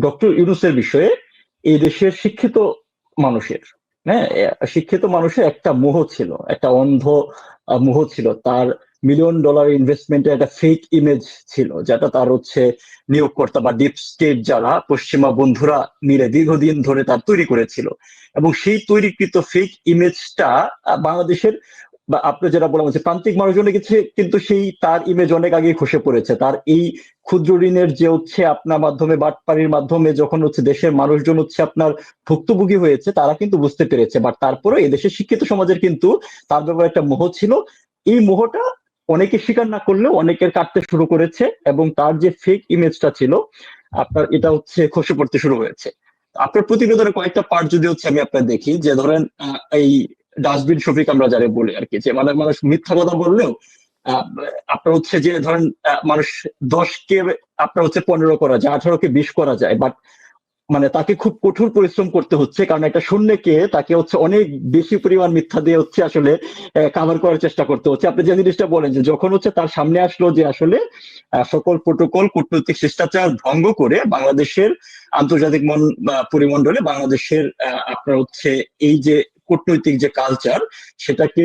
Doctor ইউনুসের বিষয়ে এই দেশের শিক্ষিত মানুষের হ্যাঁ শিক্ষিত মানুষের একটা মোহ ছিল, একটা অন্ধ মোহ ছিল। তার মিলিয়ন ডলার ইনভেস্টমেন্টের একটা ফেক ইমেজ ছিল, যেটা তার হচ্ছে নিয়োগকর্তা বা ডিপ স্টেট যারা পশ্চিমা বন্ধুরা মিলে দীর্ঘদিন ধরে তার তৈরি করেছিল। এবং সেই তৈরিকৃত ফেক ইমেজটা বাংলাদেশের বা আপনি যেটা বললাম যে প্রান্তিক মানুষজনের কাছে কিন্তু সেই তার ইমেজ অনেক আগে খসে পড়েছে। তার এই ক্ষুদ্র ঋণের যে হচ্ছে আপনার মাধ্যমে, বাটপাড়ির মাধ্যমে যখন হচ্ছে দেশের মানুষজন হচ্ছে আপনার ভুক্তভোগী হয়েছে, তারা কিন্তু বুঝতে পেরেছে। বাট তারপরে এদেশের শিক্ষিত সমাজের কিন্তু তার ব্যাপারে একটা মোহ ছিল। এই মোহটা অনেকে স্বীকার না করলেও অনেকের কাটতে শুরু করেছে এবং তার যে ফেক ইমেজটা ছিল, আপনার এটা হচ্ছে খসে পড়তে শুরু হয়েছে। আপনার প্রতিবেদনের কয়েকটা পার্ট যদি হচ্ছে আমি আপনার দেখি, যে ধরেন এই ডাস্টবিন শফিক আমরা যারা বলি আর কি যে মানে মানুষ মিথ্যা কথা বললেও আপনার হচ্ছে যে ধরেন মানুষ দশকে আপনার হচ্ছে পনেরো করা যায় আঠারো কে বিশ করা যায় বাট মানে তাকে খুব কঠোর পরিশ্রম করতে হচ্ছে, কারণ একটা শূন্যকে তাকে হচ্ছে অনেক বেশি পরিমাণ মিথ্যা দিয়ে হচ্ছে আসলে কাভার করার চেষ্টা করতে হচ্ছে। আপনি যে জিনিসটা বলেন যে যখন হচ্ছে তার সামনে আসলো যে আসলে সকল প্রোটোকল, কূটনৈতিক শিষ্টাচার ভঙ্গ করে বাংলাদেশের আন্তর্জাতিক মন পরিমণ্ডলে বাংলাদেশের আপনার হচ্ছে এই যে কূটনৈতিক যে কালচার সেটাকে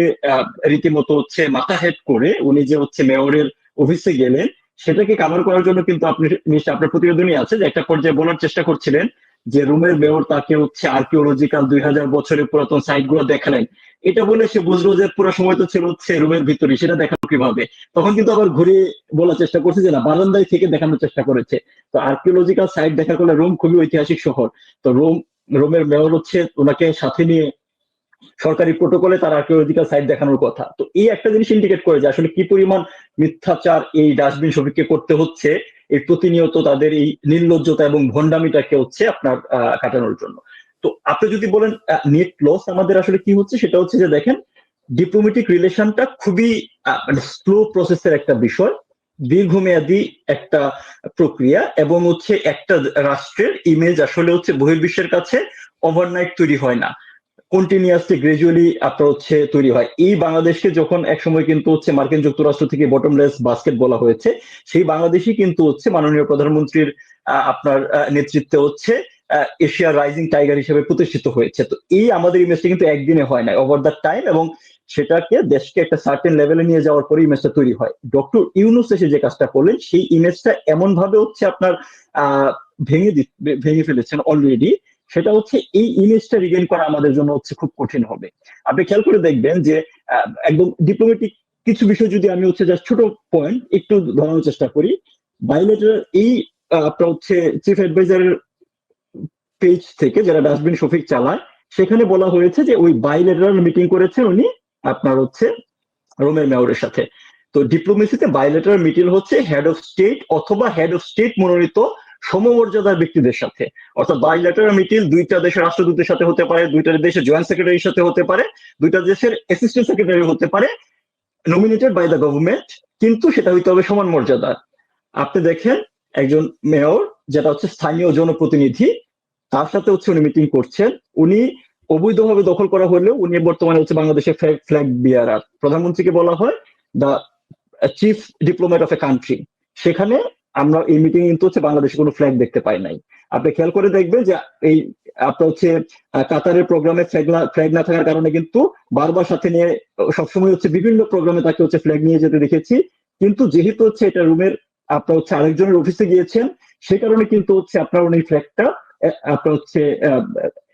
রীতিমতো হচ্ছে মাথা হেড করে উনি যে হচ্ছে মেয়রের অফিসে গেলেন, সেটাকে কাভার করার জন্য কিন্তু আপনি নিশ্চয় আপনার প্রতিবেদনই আছে যে একটা পর্যায়ে বলার চেষ্টা করছিলেন যে রুমের মেয়র তাকে হচ্ছে আর্কিওলজিক্যাল দুই হাজার বছরের পুরাতন সাইটগুলো দেখালেন। এটা বলে সে বুঝলো যে পুরো সময় তো ছিল হচ্ছে রুমের ভিতরে, সেটা দেখানো কীভাবে? তখন কিন্তু আবার ঘুরে বলার চেষ্টা করছে যে না, বারান্দায় থেকে দেখানোর চেষ্টা করেছে। তো আর্কিওলজিক্যাল সাইট দেখা করলে রোম খুবই ঐতিহাসিক শহর। তো রোম, রোমের মেয়র হচ্ছে ওনাকে সাথে নিয়ে সরকারি প্রোটোকলে তার আর্কিওলজিক্যাল সাইট দেখানোর কথা। তো এই একটা জিনিস ইন্ডিকেট করে যে আসলে কি পরিমাণ মিথ্যাচার এই ডাস্টবিন শফিককে করতে হচ্ছে এই প্রতিনিয়ত তাদের এই নির্লজ্জতা এবং ভণ্ডামিটাকে হচ্ছে আপনার কাটানোর জন্য। তো আপনি যদি বলেন নেট লস আমাদের আসলে কি হচ্ছে, সেটা হচ্ছে যে দেখেন ডিপ্লোমেটিক রিলেশনটা খুবই মানে স্লো প্রসেসের একটা বিষয়, দীর্ঘমেয়াদী একটা প্রক্রিয়া এবং হচ্ছে একটা রাষ্ট্রের ইমেজ আসলে হচ্ছে বহির্বিশ্বের কাছে ওভারনাইট তৈরি হয় না। কন্টিনিউয়াসলি গ্রাজুয়ালি আপনার হচ্ছে তৈরি হয়। এই বাংলাদেশকে যখন একসময় কিন্তু হচ্ছে মার্কিন যুক্তরাষ্ট্র থেকে বটমলেস বাস্কেট বলা হয়েছে, সেই বাংলাদেশই কিন্তু হচ্ছে মাননীয় প্রধানমন্ত্রীর আপনার নেতৃত্বে হচ্ছে এশিয়ার রাইজিং টাইগার হিসেবে প্রতিষ্ঠিত হয়েছে। তো এই আমাদের ইমেজটা কিন্তু একদিনে হয় না ওভার দ্য টাইম এবং সেটাকে দেশকে একটা সার্টেন লেভেলে নিয়ে যাওয়ার পরে ইমেজটা তৈরি হয়। ডক্টর ইউনুস এসে যে কাজটা করলেন, সেই ইমেজটা এমন ভাবে হচ্ছে আপনার ভেঙে ভেঙে ফেলেছেন অলরেডি সেটা হচ্ছে এই ইমেজটা রিগেন করা আমাদের জন্য হচ্ছে খুব কঠিন হবে। আপনি খেয়াল করে দেখবেন যে একদম ডিপ্লোমেটিক কিছু বিষয় যদি আমি হচ্ছে জাস্ট ছোট পয়েন্ট একটু ধরানোর চেষ্টা করি বাইলেটার এই আপনার হচ্ছে চিফ অ্যাডভাইজারের পেজ থেকে যারা ডাস্টবিন শফিক চালায়, সেখানে বলা হয়েছে যে ওই বাইলেটারাল মিটিং করেছে উনি আপনার হচ্ছে রোমের মেয়রের সাথে। তো ডিপ্লোমেসিতে বাইলেটারাল মিটিং হচ্ছে হেড অফ স্টেট অথবা হেড অফ স্টেট মনোনীত সমমর্যাদার ব্যক্তিদের সাথে। অর্থাৎ বাইলেটারাল মিটিং দুইটা দেশের রাষ্ট্রদূতের সাথে হতে পারে, দুইটা দেশের জয়েন্ট সেক্রেটারির সাথে হতে পারে, দুইটা দেশের অ্যাসিস্ট্যান্ট সেক্রেটারি হতে পারে নমিনেটেড বাই দ্য গভর্নমেন্ট কিন্তু সেটা হইতে হবে সমান মর্যাদার আপনি দেখেন একজন মেয়র যেটা হচ্ছে স্থানীয় জনপ্রতিনিধি, তার সাথে হচ্ছে উনি মিটিং করছেন। উনি অবৈধভাবে দখল করা হলেও উনি বর্তমানে হচ্ছে বাংলাদেশের ফ্ল্যাগ বিয়ারার প্রধানমন্ত্রীকে বলা হয় the chief diplomat of a country সেখানে আমরা এই মিটিং কিন্তু হচ্ছে বাংলাদেশে কোনো ফ্ল্যাগ দেখতে পাই নাই। আপনি খেয়াল করে দেখবেন যে এই আপনার হচ্ছে কাতারের প্রোগ্রামে ফ্ল্যাগ না ফ্ল্যাগ না থাকার কারণে কিন্তু বারবার সাথে নিয়ে, সবসময় হচ্ছে বিভিন্ন প্রোগ্রামে তাকে হচ্ছে ফ্ল্যাগ নিয়ে যেতে দেখেছি। কিন্তু যেহেতু হচ্ছে এটা রুমের আপনার হচ্ছে আরেকজনের অফিসে গিয়েছেন, সে কারণে কিন্তু হচ্ছে আপনার উনি ফ্ল্যাগটা আপনার হচ্ছে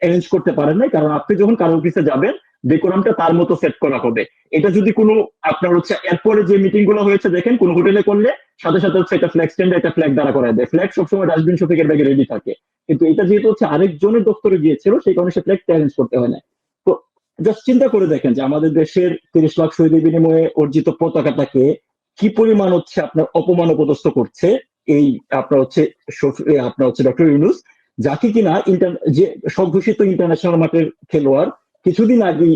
অ্যারেঞ্জ করতে পারেন নাই। কারণ আপনি যখন কারও অফিসে যাবেন ডেকোরামটা তার মতো সেট করা হবে। এটা যদি কোনো আপনার হচ্ছে এরপরে যে মিটিংগুলো হয়েছে, দেখেন কোন হোটেলে করলে সাথে সাথে হচ্ছে একটা ফ্ল্যাগ স্ট্যান্ড একটা ফ্ল্যাগ দাঁড়া করা দেয়। ফ্ল্যাগ সবসময় ডাস্টবিন শফিকের ব্যাগে রেডি থাকে। কিন্তু এটা যেহেতু হচ্ছে আরেকজনের দপ্তরে গিয়েছিল, সেই কারণে সে ফ্ল্যাগ অ্যারেঞ্জ করতে হয় না। তো জাস্ট চিন্তা করে দেখেন যে আমাদের দেশের তিরিশ লাখ শহীদের বিনিময়ে অর্জিত পতাকাটাকে কি পরিমাণ হচ্ছে আপনার অপমান অপদস্থ করছে এই আপনার হচ্ছে আপনার হচ্ছে ডক্টর ইউনুস। যাকে কিনা ইন্টার যে স্বঘোষিত ইন্টারন্যাশনাল মাঠের খেলোয়াড় কিছুদিন আগে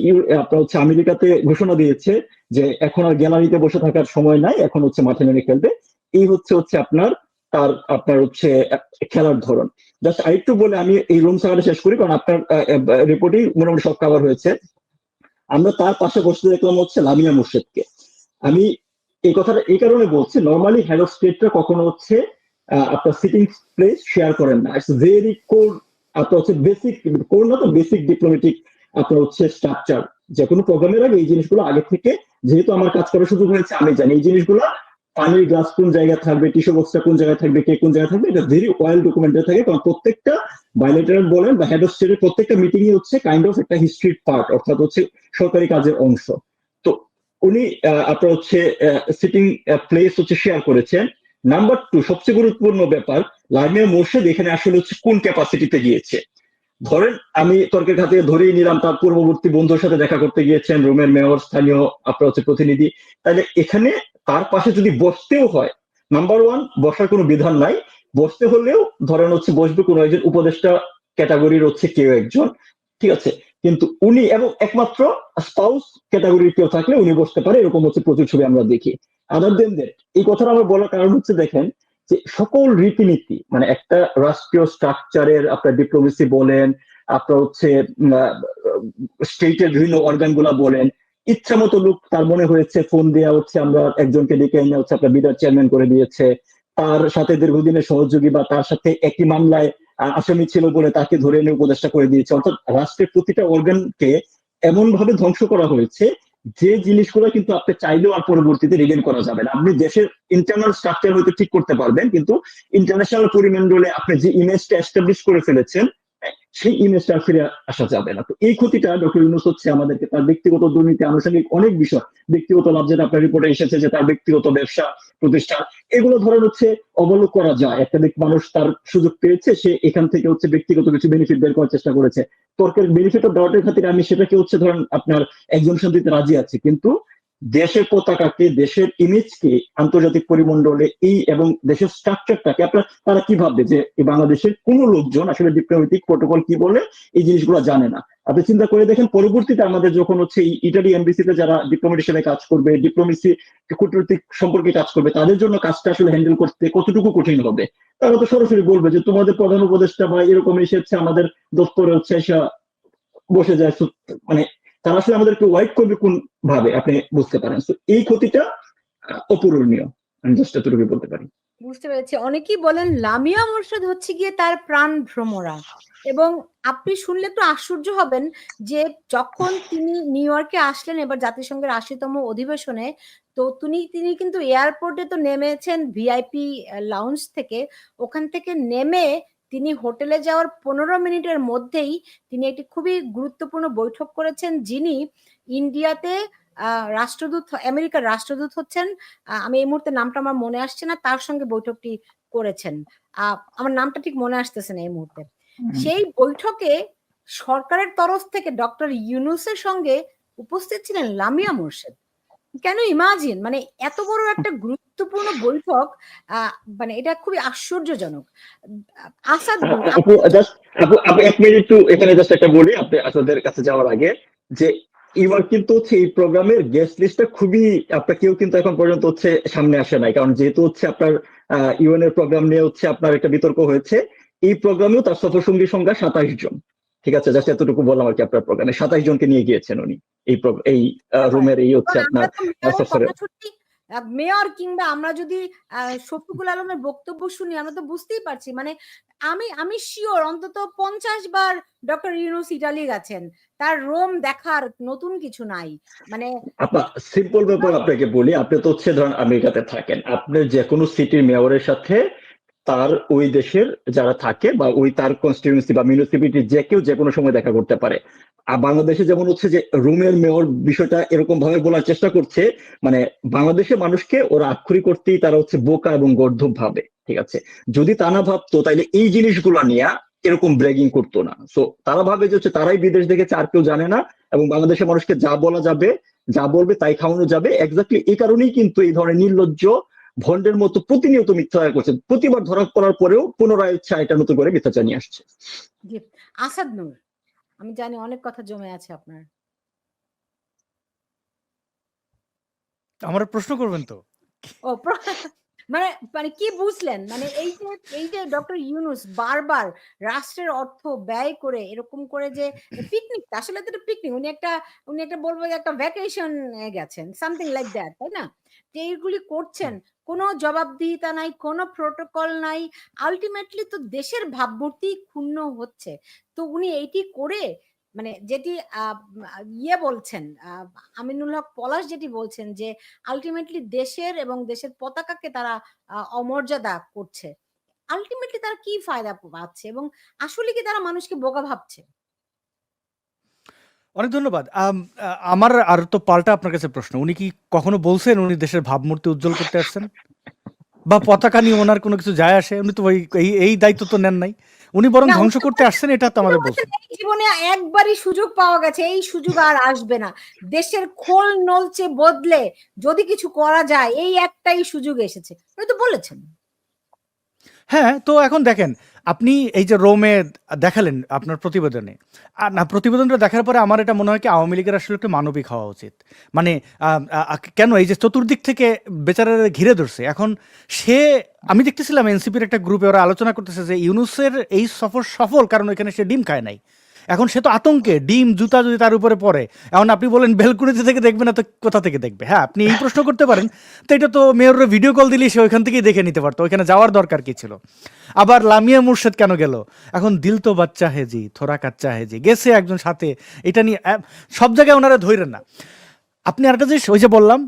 আপনার হচ্ছে আমেরিকাতে ঘোষণা দিয়েছে যে এখন আর গ্যালারিতে বসে থাকার সময় নাই, এখন হচ্ছে মাঠে নেমে খেলবে। এই হচ্ছে হচ্ছে আপনার, তার, আপনার হচ্ছে খেলার ধরন। জাস্ট আরেকটু বলে আমি এই রুম সাগাটা শেষ করি, কারণ আপনার রিপোর্টেই মোটামুটি সব কভার হয়েছে। আমরা তার পাশে বসতে দেখলাম হচ্ছে লামিয়া মুর্শেদকে। আমি এই কথাটা এই কারণে বলছি নর্মালি অফ স্টেটটা কখনো হচ্ছে আপনার সিটিং প্লেস শেয়ার করেন না। ইটস ভেরি কোর আপনার হচ্ছে বেসিক কোর না তো বেসিক ডিপ্লোমেটিক আপনার হচ্ছে স্ট্রাকচার যে কোনো প্রোগ্রামের আগে এই জিনিসগুলো আগে থেকে যেহেতু আমার কাজ করার সুযোগ হয়েছে, আমি জানি এই জিনিসগুলো পানির গ্লাস কোন জায়গায় থাকবে টিস্যু বক্সটা কোন জায়গায় থাকবে, কে কোন জায়গায় থাকবে, এটা ভেরি ওয়েল ডকুমেন্টেড থাকে। কারণ প্রত্যেকটা বাইলেটারাল বলেন বা হেড অফ স্টেটের প্রত্যেকটা মিটিং হচ্ছে কাইন্ড অফ একটা হিস্ট্রির পার্ট অর্থাৎ হচ্ছে সরকারি কাজের অংশ। তো উনি আপনার হচ্ছে সিটিং প্লেস হচ্ছে শেয়ার করেছেন। নাম্বার টু সবচেয়ে গুরুত্বপূর্ণ ব্যাপার লাইমিয়া মোর্শেদ এখানে আসলে হচ্ছে কোন ক্যাপাসিটিতে গিয়েছে। ধরেন, আমি তর্কের খাতে ধরেই নিলাম তার পূর্ববর্তী বন্ধুর সাথে দেখা করতে গিয়েছেন, রোমের মেয়র, স্থানীয়, আপনার হচ্ছে প্রতিনিধি। তাহলে এখানে তার পাশে যদি বসতেও হয় নাম্বার ওয়ান বসার কোনো বিধান নাই। বসতে হলেও ধরেন হচ্ছে বসবে কোনো একজন উপদেষ্টা ক্যাটাগরির হচ্ছে কেউ একজন, ঠিক আছে? কিন্তু উনি এবং একমাত্র স্পাউস ক্যাটাগরির কেউ থাকলে উনি বসতে পারে, এরকম হচ্ছে প্রচুর ছবি আমরা দেখি। আদার দেন এই কথাটা আমার বলার কারণ হচ্ছে, দেখেন যে সকল রীতিনীতি মানে একটা রাষ্ট্রীয় স্ট্রাকচারের আপনার ডিপ্লোমেসি বলেন, আপনার হচ্ছে স্টেটের বিভিন্ন অর্গানগুলা বলেন, ইচ্ছা মতো লোক তার মনে হয়েছে ফোন দেওয়া হচ্ছে, আমরা একজনকে ডেকে এনে হচ্ছে আপনার বিদার চেয়ারম্যান করে দিয়েছে। তার সাথে দীর্ঘদিনের সহযোগী বা তার সাথে একই মামলায় আসামি ছিল বলে তাকে ধরে এনে উপদেষ্টা করে দিয়েছে। অর্থাৎ রাষ্ট্রের প্রতিটা অর্গানকে এমন ভাবে ধ্বংস করা হয়েছে যে জিনিসগুলো কিন্তু আপনি চাইলেও আর পরবর্তীতে রিগেন করা যাবে না। আপনি দেশের ইন্টারনাল স্ট্রাকচার হয়তো ঠিক করতে পারবেন, কিন্তু ইন্টারন্যাশনাল পরিমণ্ডলে আপনি যে ইমেজটা এস্টাবলিশ করে ফেলেছেন সেই ইমেজটা ফিরে আসা যাবে না। তো এই ক্ষতিটা ডক্টর ইউনুস হচ্ছে আমাদেরকে তার ব্যক্তিগত দুর্নীতি, আনুষঙ্গিক অনেক বিষয়, ব্যক্তিগত লাভ যেটা আপনার রিপোর্টে এসেছে যে তার ব্যক্তিগত ব্যবসা, প্রতিষ্ঠান, এগুলো ধরেন হচ্ছে অবলোক করা যায়। একটা মানুষ তার সুযোগ পেয়েছে, সে এখান থেকে হচ্ছে ব্যক্তিগত কিছু বেনিফিট বের করার চেষ্টা করেছে। তর্কের বেনিফিট অফ ডাউটের খাতিরে আমি সেটাকে হচ্ছে ধরেন আপনার একজন শান্তিতে রাজি আছি। কিন্তু দেশের পতাকাকে, দেশের ইমেজকে আন্তর্জাতিক পরিমণ্ডলে এই এবং দেশের স্ট্রাকচারটাকে আপনার, তারা কি ভাববে যে বাংলাদেশের কোন লোকজন আসলে ডিপ্লোমেটিক প্রোটোকল কি বলে এই জিনিসগুলো জানে না? আপনি চিন্তা করে দেখেন, পরবর্তীতে আমাদের যখন হচ্ছে ইটালি এমবিসিতে যারা ডিপ্লোমেট হিসেবে কাজ করবে ডিপ্লোমেসি কূটনৈতিক সম্পর্কে কাজ করবে, তাদের জন্য কাজটা আসলে হ্যান্ডেল করতে কতটুকু কঠিন হবে? তারা তো সরাসরি বলবে যে তোমাদের প্রধান উপদেষ্টা বা এরকম এসেছে আমাদের দপ্তরে হচ্ছে এসে বসে যায় মানে তারা আসলে আমাদেরকে ওয়াইট করবে কোন ভাবে? আপনি বুঝতে পারেন। তো এই ক্ষতিটা অপূরণীয়। আমি জাস্ট এতটুকু বলতে পারি। বুঝতে পেরেছি। অনেকেই বলেন, লামিয়া মোর্শেদ হচ্ছে গিয়ে তার প্রাণ ভ্রমরা। এবং আপনি শুনলে একটু আশ্চর্য হবেন যে, যখন তিনি নিউ ইয়র্কে আসলেন, এবার জাতিসংঘের আশিতম অধিবেশনে, তো তিনি তিনি কিন্তু এয়ারপোর্টে তো নেমেছেন ভিআইপি লাউঞ্জ থেকে। ওখান থেকে নেমে তিনি হোটেলে যাওয়ার পনেরো মিনিটের মধ্যেই তিনি একটি খুবই গুরুত্বপূর্ণ বৈঠক করেছেন যিনি ইন্ডিয়াতে রাষ্ট্রদূত আমেরিকার রাষ্ট্রদূত হচ্ছেন। আমি এই মুহূর্তে নামটা আমার মনে আসছে না তার সঙ্গে বৈঠকটি করেছেন। আহ, আমার নামটা ঠিক মনে আসতেছে না এই মুহূর্তে। সেই বৈঠকে সরকারের তরফ থেকে ডক্টর ইউনুসের সঙ্গে উপস্থিত ছিলেন লামিয়া মোর্শেদ। কেন ইমাজিন মানে এত বড় একটা গুরুত্বপূর্ণ বৈঠক মানে এটা খুবই আশ্চর্যজনক। আসাদ আপু জাস্ট আপু আপু এক মিনিট একটু এখানে জাস্ট একটা বলি আপনি আসাদের কাছে যাওয়ার আগে যে এবার কিন্তু হচ্ছে এই প্রোগ্রামের গেস্ট লিস্টটা খুবই আপনার কেউ কিন্তু এখন পর্যন্ত হচ্ছে সামনে আসে নাই। কারণ যেহেতু হচ্ছে আপনার ইউএন এর প্রোগ্রাম নিয়ে হচ্ছে আপনার একটা বিতর্ক হয়েছে এই প্রোগ্রামেও তার সফরসঙ্গী সংখ্যা সাতাশ জন। ঠিক আছে জাস্ট এতটুকু বললাম আর কি আপনার প্রোগ্রামে সাতাইশ জনকে নিয়ে গিয়েছেন উনি। এই এই রুমের এই হচ্ছে আপনার মেয়র কিংবা আমরা যদি শফিকুল আলমের বক্তব্য শুনি আমরা তো বুঝতেই পারছি। মানে আমি আমি শিওর অন্তত পঞ্চাশ বার ডক্টর ইউনুস ইটালি গেছেন। তার রোম দেখার নতুন কিছু নাই। মানে সিম্পল ব্যাপার আপনাকে বলি আপনি তো হচ্ছে ধরেন আমেরিকাতে থাকেন। আপনি যে কোনো সিটির মেয়রের সাথে তার ওই দেশের যারা থাকে বা ওই তার কনস্টিটিউন্সি বা মিউনিসিপালিটি যে কেউ যে কোনো সময় দেখা করতে পারে। আর বাংলাদেশে যেমন হচ্ছে যে রুমের মেয়র বিষয়টা এরকম ভাবে বলার চেষ্টা করছে মানে বাংলাদেশের মানুষকে ওরা আক্ষরিক করতেই তারা হচ্ছে বোকা এবং গর্ধব ভাবে, ঠিক আছে? যদি তা না ভাবতো, তাইলে এই জিনিসগুলো নিয়ে এরকম ব্রেগিং করতো না। সো তারা ভাবে যে হচ্ছে তারাই বিদেশ দেখেছে, আর কেউ জানে না, এবং বাংলাদেশের মানুষকে যা বলা যাবে, যা বলবে তাই খাওয়ানো যাবে। এক্স্যাক্টলি এই কারণেই কিন্তু এই ধরনের নির্লজ্জ ভন্ডের মতো প্রতিনিয়ত মিথ্যাচার করছে। প্রতিবার ধরা পড়ার পরেও পুনরায় ইচ্ছা এটা নতুন করে মিথ্যাচার নিয়ে আসছে। জি। আসাদ নূর আমি জানি অনেক কথা জমে আছে আপনার। আমার প্রশ্ন করবেন তো? ও মানে মানে কি বুঝলেন? মানে এই যে এই যে ডক্টর ইউনুস বারবার রাষ্ট্রের অর্থ ব্যয় করে এরকম করে যে পিকনিক আসলে তো পিকনিক উনি একটা উনি একটা বলব যে একটা ভ্যাকেশন গেছেন সামথিং লাইক দ্যাট তাই না? এইগুলি করছেন কোনো জবাবদিহিতা নাই, কোনো প্রোটোকল নাই। আলটিমেটলি তো দেশের ভাবমূর্তি ক্ষুণ্ণ হচ্ছে। তো উনি এইটি করে মানে যেটি ইয়ে বলছেন আমিনুল হক পলাশ যেটি বলছেন যে আলটিমেটলি দেশের এবং দেশের পতাকাকে তারা অমর্যাদা করছে। আলটিমেটলি তারা কি ফায়দা পাচ্ছে এবং আসলে কি তারা মানুষকে বোকা ভাবছে? অনেক ধন্যবাদ। আম, আ- আমার আর তো পাল্টা আপনার কাছে প্রশ্ন। উনি কি কখনো বলছেন উনি দেশের ভাবমূর্তি উজ্জ্বল করতে আসছেন? বা পতাকা নিয়ে ওনার কোনো কিছু যায় আসে? উনি তো ওই এই- এই দায়িত্ব তো নেন নাই। উনি বরং না, ধ্বংস করতে আসছেন এটা তো আমাদের বলছেন। এই জীবনে একবারই সুযোগ পাওয়া গেছে। এই সুযোগ আর আসবে না। দেশের খোল নলচে বদলে যদি কিছু করা যায় এই একটাই সুযোগ এসেছে। উনি তো বলেছেন। হ্যাঁ তো এখন দেখেন আপনি এই যে রোমে দেখালেন আপনার প্রতিবেদনে আর না, প্রতিবেদনটা দেখার পরে আমার এটা মনে হয় কি আওয়ামী লীগের আসলে একটু মানবিক হওয়া উচিত। মানে কেন এই যে চতুর্দিক থেকে বেচারা ঘিরে ধরছে? এখন সে, আমি দেখতেছিলাম এনসিপির একটা গ্রুপে ওরা আলোচনা করতেছে যে ইউনুসের এই সফর সফল, কারণ এখানে সে ডিম খায় নাই। এখন সে তো আতঙ্কে, ডিম, জুতা যদি তার উপরে পড়ে। এখন আপনি বলেন বেলকুনিতে থেকে দেখবে না, তো কোথা থেকে দেখবে? হ্যাঁ আপনি এই প্রশ্ন করতে পারেন। তো এটা তো মেয়রের ভিডিও কল দিলেই সে ওইখান থেকেই দেখে নিতে পারতো, ওইখানে যাওয়ার দরকার কি ছিল? আবার লামিয়া মুর্শেদ কেন গেল? এখন দিল তো বাচ্চা হেজি থোড়া কাচ্চা হেজি গেছে একজন সাথে, এটা নিয়ে সব জায়গায় ওনারা ধৈরেন না। আপনি আরেকটা জিনিস, ওই যে বললাম,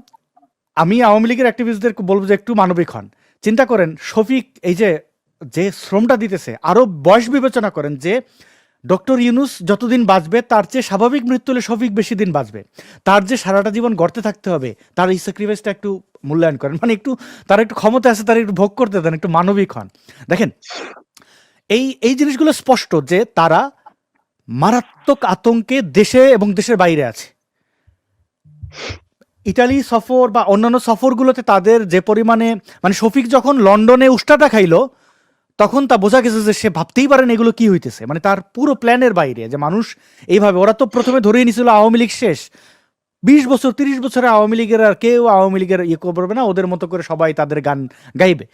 আমি আওয়ামী লীগের অ্যাক্টিভিস্টদের বলব যে একটু মানবিক হন। চিন্তা করেন, শফিক এই যে যে শ্রমটা দিতেছে, আরও বয়স বিবেচনা করেন যে ডক্টর ইউনুস যতদিন বাঁচবে, তার চেয়ে স্বাভাবিক মৃত্যু হলে শফিক বেশি দিন বাঁচবে। তার যে সারাটা জীবন গড়তে থাকতে হবে, তার এই স্যাক্রিফাইসটা একটু মূল্যায়ন করেন। মানে একটু, তার একটু ক্ষমতা আছে, তার একটু ভোগ করতে দেন, একটু মানবিক হন। দেখেন, এই এই জিনিসগুলো স্পষ্ট যে তারা মারাত্মক আতঙ্কে দেশে এবং দেশের বাইরে আছে। ইটালি সফর বা অন্যান্য সফরগুলোতে তাদের যে পরিমাণে মানে শফিক যখন লন্ডনে উষ্টাটা খাইলো তখন তা বোঝা গেছে যে সে ভাবতেই পারেন এগুলো কি হইতেছে। মানে তার পুরো প্ল্যানের বাইরে যে মানুষ এইভাবে, ওরা তো প্রথমে ধরেই নিয়েছিল আওয়ামী লীগ শেষ। বিশ বছর, তিরিশ বছরে আওয়ামী লীগের আর কেউ আওয়ামী লীগের ইয়ে করবে না, ওদের মতো করে সবাই তাদের গান গাইবে।